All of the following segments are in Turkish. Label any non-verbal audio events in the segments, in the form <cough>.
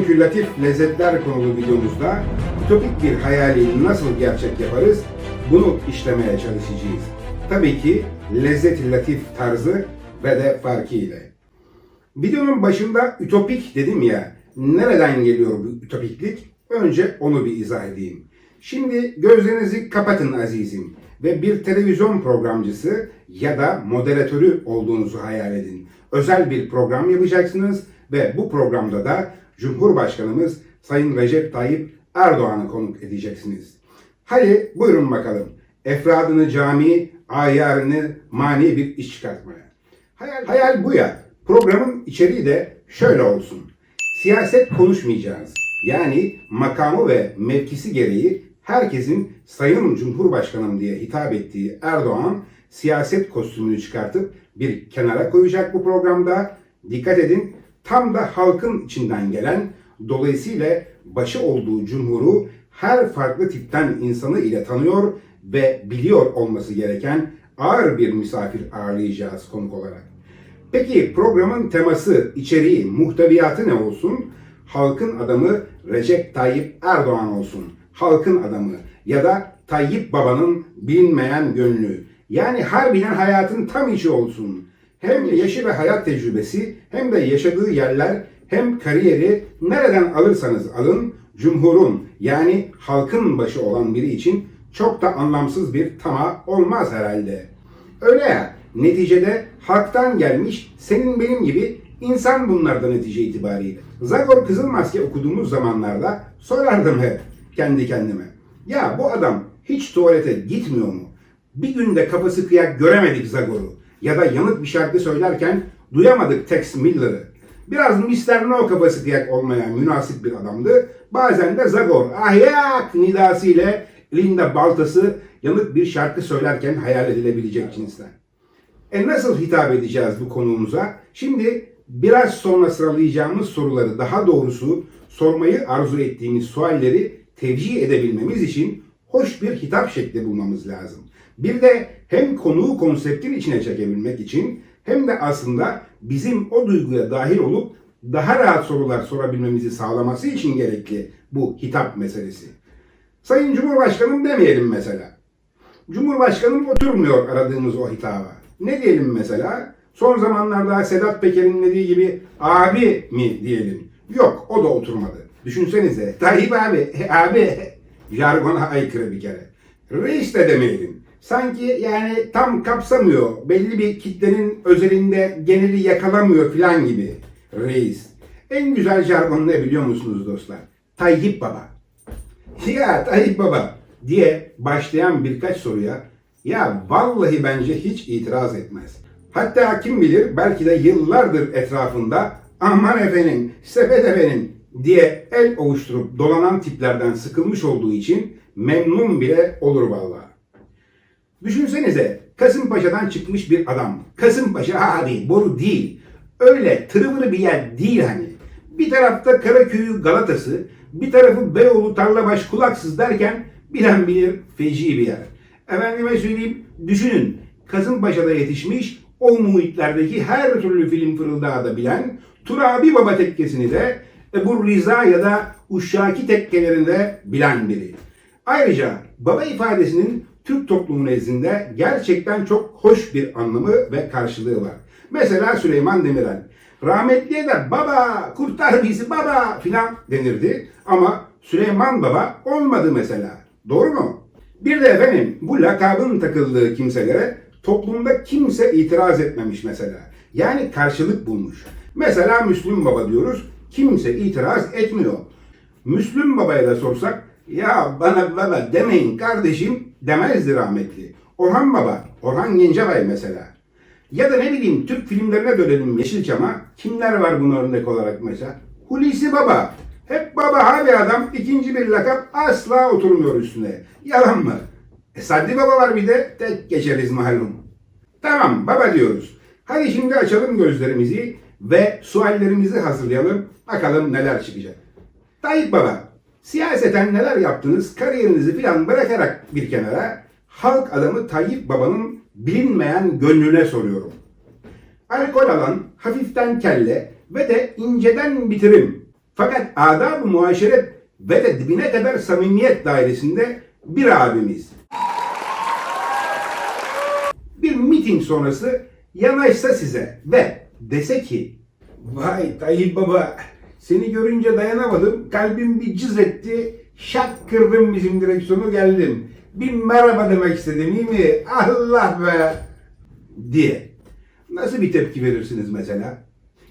Bugünkü latif lezzetler konulu videomuzda ütopik bir hayali nasıl gerçek yaparız bunu işlemeye çalışacağız. Tabii ki lezzet latif tarzı ve de farkı ile. Videonun başında ütopik dedim ya, nereden geliyor bu ütopiklik? Önce onu bir izah edeyim. Şimdi gözlerinizi kapatın azizim ve bir televizyon programcısı ya da moderatörü olduğunuzu hayal edin. Özel bir program yapacaksınız ve bu programda da Cumhurbaşkanımız Sayın Recep Tayyip Erdoğan'ı konuk edeceksiniz. Hadi buyurun bakalım. Efradını cami, ayarını mani bir iş çıkartmaya. Hayal, hayal bu ya. Programın içeriği de şöyle olsun. Siyaset konuşmayacağız. Yani makamı ve mevkisi gereği herkesin Sayın Cumhurbaşkanım diye hitap ettiği Erdoğan siyaset kostümünü çıkartıp bir kenara koyacak bu programda. Dikkat edin tam da halkın içinden gelen dolayısıyla başı olduğu cumhuru her farklı tipten insanı ile tanıyor ve biliyor olması gereken ağır bir misafir ağırlayacağız konuk olarak. Peki programın teması, içeriği, muhteviyatı ne olsun? Halkın adamı Recep Tayyip Erdoğan olsun. Halkın adamı ya da Tayyip Baba'nın bilinmeyen gönlü. Yani harbiden hayatın tam içi olsun. Hem yaşı ve hayat tecrübesi hem de yaşadığı yerler hem kariyeri nereden alırsanız alın Cumhur'un yani halkın başı olan biri için çok da anlamsız bir tama olmaz herhalde. Öyle ya, neticede halktan gelmiş senin benim gibi insan bunlar da netice itibariyle. Zagor Kızılmaske okuduğumuz zamanlarda sorardım hep kendi kendime. Ya bu adam hiç tuvalete gitmiyor mu? Bir günde kafası kıyak göremedik Zagor'u. Ya da yanık bir şarkı söylerken duyamadık Tex Miller'ı. Biraz Mr. No kafası kıyak olmaya münasip bir adamdı. Bazen de Zagor ahyak nidası ile elinde baltası yanık bir şarkı söylerken hayal edilebilecek cinsten. E nasıl hitap edeceğiz bu konuğumuza? Şimdi biraz sonra sıralayacağımız soruları daha doğrusu sormayı arzu ettiğimiz sualleri tevcih edebilmemiz için hoş bir hitap şekli bulmamız lazım. Bir de hem konuğu konseptin içine çekebilmek için hem de aslında bizim o duyguya dahil olup daha rahat sorular sorabilmemizi sağlaması için gerekli bu hitap meselesi. Sayın Cumhurbaşkanım demeyelim mesela. Cumhurbaşkanım oturmuyor aradığımız o hitaba. Ne diyelim mesela? Son zamanlarda Sedat Peker'in dediği gibi abi mi diyelim. Yok o da oturmadı. Düşünsenize Tayyip abi, <laughs> abi jargona aykırı bir kere. Reis de demeyelim. Sanki yani tam kapsamıyor. Belli bir kitlenin özelinde geneli yakalamıyor filan gibi. Reis. En güzel jargon ne biliyor musunuz dostlar? Tayyip Baba. Ya Tayyip Baba diye başlayan birkaç soruya ya vallahi bence hiç itiraz etmez. Hatta kim bilir belki de yıllardır etrafında aman efendim, sepet efendim diye el ovuşturup dolanan tiplerden sıkılmış olduğu için memnun bile olur vallahi. Düşünsenize Kasımpaşa'dan çıkmış bir adam. Kasımpaşa abi boru değil. Öyle tırıvırı bir yer değil hani. Bir tarafta Karaköy'ü Galata'sı, bir tarafı Beyoğlu Tarlabaş Kulaksız derken bilen bilir feci bir yer. Efendime söyleyeyim düşünün Kasımpaşa'da yetişmiş o muhitlerdeki her türlü film fırıldağı da bilen Turabi Baba tekkesini de Ebu Riza ya da Uşşaki tekkelerinde bilen biri. Ayrıca baba ifadesinin Türk toplumu nezdinde gerçekten çok hoş bir anlamı ve karşılığı var. Mesela Süleyman Demirel. Rahmetliye de baba kurtar bizi baba filan denirdi ama Süleyman Baba olmadı mesela. Doğru mu? Bir de efendim bu lakabın takıldığı kimselere toplumda kimse itiraz etmemiş mesela. Yani karşılık bulmuş. Mesela Müslüm Baba diyoruz. Kimse itiraz etmiyor. Müslüm Baba'ya da sorsak ya bana baba demeyin kardeşim demezdi rahmetli. Orhan Baba, Orhan Gencebay mesela. Ya da ne bileyim Türk filmlerine dönelim Yeşilçam'a. Kimler var bunun örnek olarak mesela? Hulusi Baba. Hep baba abi adam ikinci bir lakap asla oturmuyor üstüne. Yalan mı? E Saddi Baba var bir de tek geçeriz malum. Tamam baba diyoruz. Hadi şimdi açalım gözlerimizi ve suallerimizi hazırlayalım. Bakalım neler çıkacak. Tayyip Baba, siyaseten neler yaptınız kariyerinizi filan bırakarak bir kenara halk adamı Tayyip Baba'nın bilinmeyen gönlüne soruyorum. Alkol alan, hafiften kelle ve de inceden bitirim. Fakat adab-ı muaşeret ve de dibine kadar samimiyet dairesinde bir abimiz. Bir miting sonrası yanaşsa size ve dese ki Vay Tayyip Baba seni görünce dayanamadım. Kalbim bir cız etti. Şak kırdım bizim direksiyonu geldim. Bir merhaba demek istedim iyi mi? Allah be! Diye. Nasıl bir tepki verirsiniz mesela?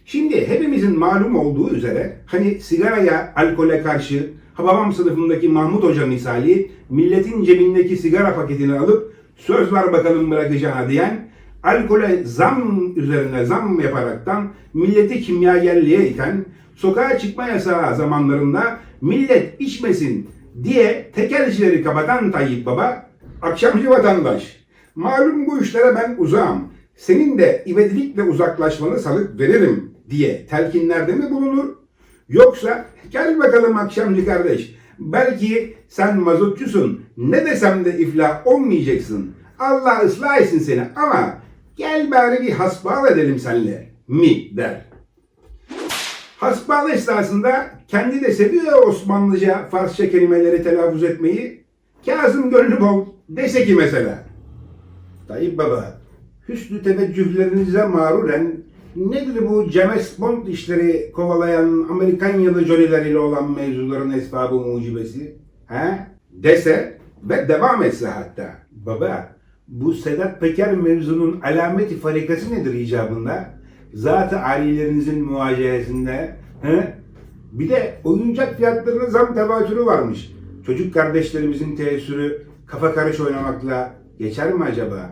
Şimdi hepimizin malum olduğu üzere hani sigaraya, alkole karşı Hababam sınıfındaki Mahmut Hoca misali milletin cebindeki sigara paketini alıp söz var bakalım bırakacağına diyen alkole zam üzerine zam yaparaktan milleti kimyagerliğe iten, sokağa çıkma yasağı zamanlarında millet içmesin diye tekelcileri kapatan Tayyip Baba, akşamcı vatandaş. Malum bu işlere ben uzağım. Senin de ivedilikle uzaklaşmanı salık veririm diye telkinlerde mi bulunur? Yoksa gel bakalım akşamcı kardeş. Belki sen mazotçusun. Ne desem de iflah olmayacaksın. Allah ıslah etsin seni ama gel bari bir hasbihal edelim seninle mi der. Hasbihal esnasında kendi de seviyor Osmanlıca, Farsça kelimeleri telaffuz etmeyi. Kazım gönlü bol dese ki mesela. Tayyip Baba, hüsnü teveccühlerinize mağruren nedir bu James Bond işleri kovalayan Amerikan yalı jöleleriyle olan mevzuların esbabı mucibesi? He? Dese ve devam etse hatta. Baba, bu Sedat Peker mevzunun alameti farikası nedir icabında? Zat-ı alilerinizin muacehesinde. He? Bir de oyuncak fiyatlarına zam tevatürü varmış. Çocuk kardeşlerimizin teessürü kafa karış oynamakla geçer mi acaba?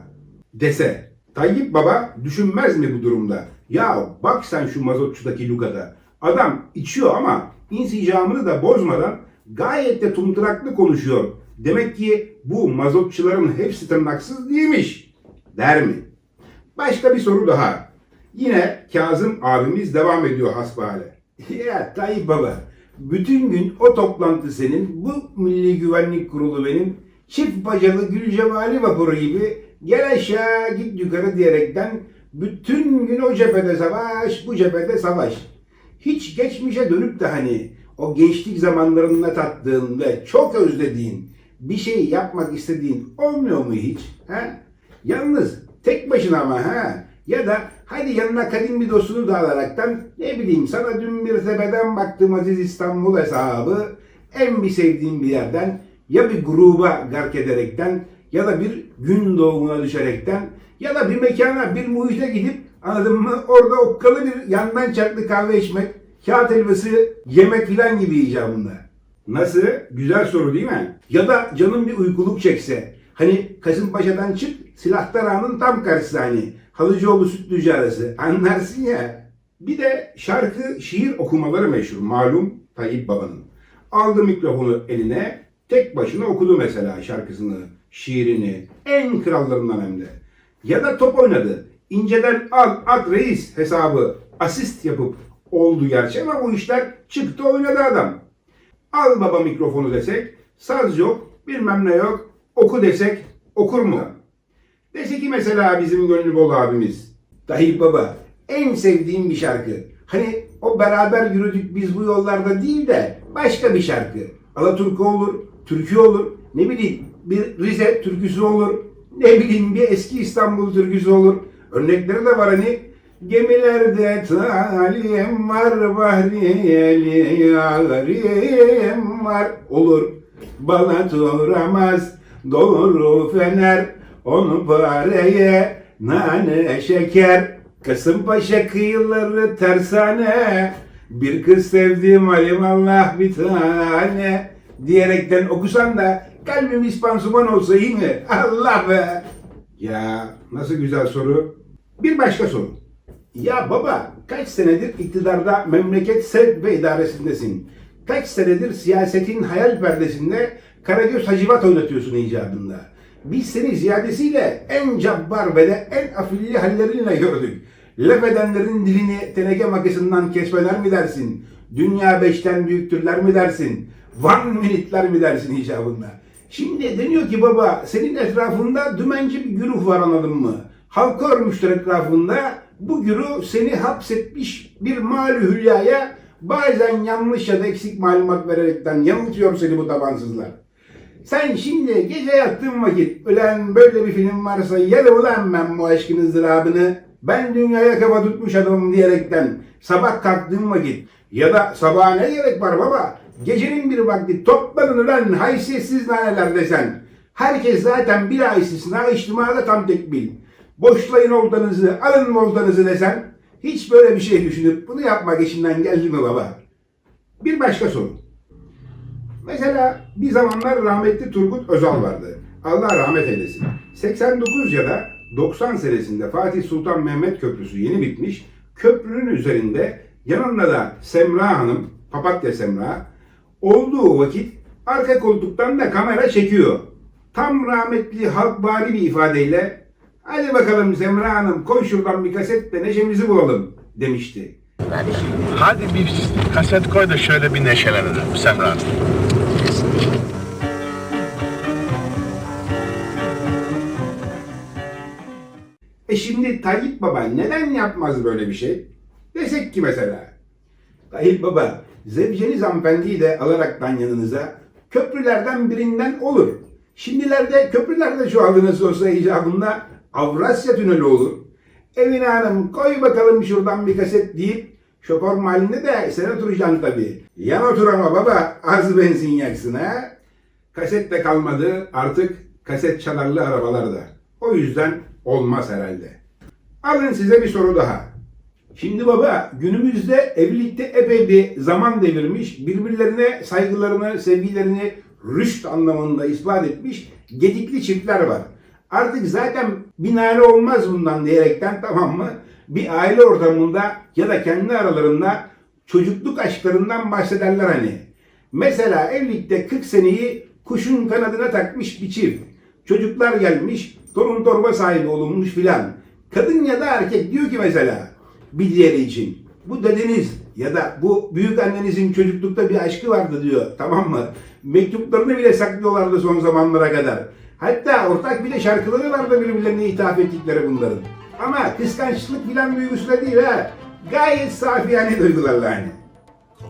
Dese, Tayyip Baba düşünmez mi bu durumda? Ya bak sen şu mazotçudaki lugada. Adam içiyor ama insicamını da bozmadan gayet de tumturaklı konuşuyor. Demek ki bu mazotçuların hepsi tırnaksız değilmiş. Der mi? Başka bir soru daha. Yine Kazım abimiz devam ediyor hasbihale. <laughs> Ya Tayyip Baba, bütün gün o toplantı senin, bu Milli Güvenlik Kurulu benim, çift bacalı Gülcevali vapuru gibi gel aşağı git yukarı diyerekten bütün gün o cephede savaş, bu cephede savaş. Hiç geçmişe dönüp de hani o gençlik zamanlarında tattığın ve çok özlediğin bir şey yapmak istediğin olmuyor mu hiç? He? Yalnız tek başına ama ha? Ya da hadi yanına kadim bir dostunu da alaraktan ne bileyim sana dün bir tepeden baktım Aziz İstanbul hesabı en bir sevdiğim bir yerden ya bir gruba gark ederekten ya da bir gün doğumuna düşerekten ya da bir mekana bir muhite gidip anladın mı orada okkalı bir yandan çaklı kahve içmek kağıt helvası yemek filan gibi icabında. Nasıl? Güzel soru değil mi? Ya da canın bir uykuluk çekse. Hani Kasımpaşa'dan çık Silahtar Ağa'nın tam karşısı hani. Halıcıoğlu Sütlücü arası. Anlarsın ya. Bir de şarkı, şiir okumaları meşhur. Malum Tayyip Baba'nın. Aldı mikrofonu eline, tek başına okudu mesela şarkısını, şiirini. En krallarından hem de. Ya da top oynadı. İnceden al, at reis hesabı asist yapıp oldu gerçi ama bu işler çıktı oynadı adam. Al baba mikrofonu desek, saz yok, bilmem ne yok, oku desek, okur mu? Dese ki mesela bizim Gönlü Bol abimiz, Tayyip Baba, en sevdiğim bir şarkı. Hani o beraber yürüdük biz bu yollarda değil de başka bir şarkı. Alaturka olur, türkü olur, ne bileyim bir Rize türküsü olur, ne bileyim bir eski İstanbul türküsü olur. Örnekleri de var hani Gemilerde talim var, bahriyeli yarim var. Olur, bana duramaz, doğru fener, onu pareye, nane şeker. Kasımpaşa kıyıları tersane, bir kız sevdiğim alimallah bir tane. Diyerekten okusan da kalbim ispansuman olsa iyi mi? Allah be! Ya nasıl güzel soru. Bir başka soru. Ya baba kaç senedir iktidarda memleket sevk ve idaresindesin? Kaç senedir siyasetin hayal perdesinde Karagöz Hacivat oynatıyorsun icabında? Biz seni ziyadesiyle en cabbar ve de en afilli hallerinle gördük. Laf edenlerin dilini teneke makasından kesmeler mi dersin? Dünya beşten büyüktürler mi dersin? One minutler mi dersin icabında? Şimdi deniyor ki baba senin etrafında dümenci bir güruh var anladın mı? Halka örmüşler etrafında bu güruh seni hapsetmiş bir mal hülyaya bazen yanlış ya da eksik malumat vererekten yanıltıyor seni bu tabansızlar. Sen şimdi gece yattığın vakit ulan böyle bir film varsa yerim ulan ben bu aşkın ızdırabını ben dünyaya kafa tutmuş adamım diyerekten sabah kalktığın vakit ya da sabaha ne gerek var baba gecenin bir vakti toplanın ulan haysiyetsiz naneler desen herkes zaten bir ay istisna içtimada tam tekbil boşlayın oltanızı alın voltanızı desen hiç böyle bir şey düşünüp bunu yapmak işinden geldi mi baba? Bir başka soru. Mesela bir zamanlar rahmetli Turgut Özal vardı. Allah rahmet eylesin. 89 ya da 90 senesinde Fatih Sultan Mehmet Köprüsü yeni bitmiş. Köprünün üzerinde yanında da Semra Hanım, Papatya Semra olduğu vakit arka koltuktan da kamera çekiyor. Tam rahmetli halkvari bir ifadeyle hadi bakalım Semra Hanım koy şuradan bir kaset de neşemizi bulalım demişti. Hadi bir kaset koy da şöyle bir neşelenelim Semra Hanım. E şimdi Tayyip Baba neden yapmaz böyle bir şey? Desek ki mesela, Tayyip Baba, zevceniz hanımefendiyi de alaraktan yanınıza köprülerden birinden olur. Şimdilerde köprülerde şu aldı nasıl olsa icabında Avrasya Tüneli olur. Evine hanım koy bakalım şuradan bir kaset deyip şoför mahallinde de sen oturacaksın tabii. Yan otur ama baba az benzin yaksın ha. Kaset de kalmadı artık kaset çalarlı arabalarda. O yüzden olmaz herhalde. Alın size bir soru daha. Şimdi baba günümüzde evlilikte epey bir zaman devirmiş, birbirlerine saygılarını, sevgilerini rüşt anlamında ispat etmiş gedikli çiftler var. Artık zaten binare olmaz bundan diyerekten tamam mı? Bir aile ortamında ya da kendi aralarında çocukluk aşklarından bahsederler hani. Mesela evlilikte 40 seneyi kuşun kanadına takmış bir çift. Çocuklar gelmiş, torun torba sahibi olunmuş filan. Kadın ya da erkek diyor ki mesela bir diğeri için. Bu dedeniz ya da bu büyük annenizin çocuklukta bir aşkı vardı diyor. Tamam mı? Mektuplarını bile saklıyorlardı son zamanlara kadar. Hatta ortak bile şarkıları vardı birbirlerine ithaf ettikleri bunların. Ama kıskançlık filan duygusu da değil ha. Gayet safiyane duygularla hani.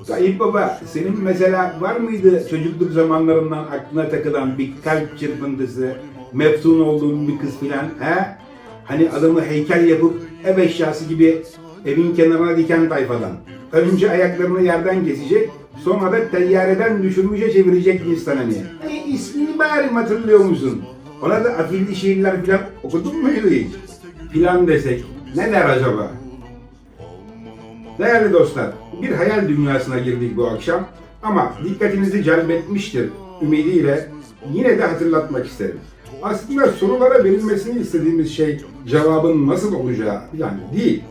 Tayyip Baba, senin mesela var mıydı çocukluk zamanlarından aklına takılan bir kalp çırpıntısı, meftun olduğun bir kız filan he? Hani adamı heykel yapıp ev eşyası gibi evin kenarına diken tayfadan. Önce ayaklarını yerden kesecek, sonra da teyyareden düşürmüşe çevirecek insan hani. E, ismini bari hatırlıyor musun? Ona da afilli şiirler filan okudun muydu hiç? Filan desek ne der acaba? Değerli dostlar, bir hayal dünyasına girdik bu akşam ama dikkatinizi celbetmiştir ümidiyle yine de hatırlatmak isterim. Aslında sorulara verilmesini istediğimiz şey cevabın nasıl olacağı yani değil.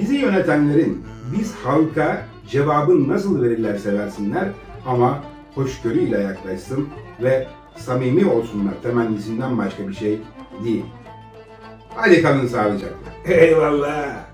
Bizi yönetenlerin biz halka cevabın nasıl verirlerse versinler ama hoşgörüyle yaklaşsın ve samimi olsunlar temennisinden başka bir şey değil. Hadi kalın sağlıcakla. Eyvallah.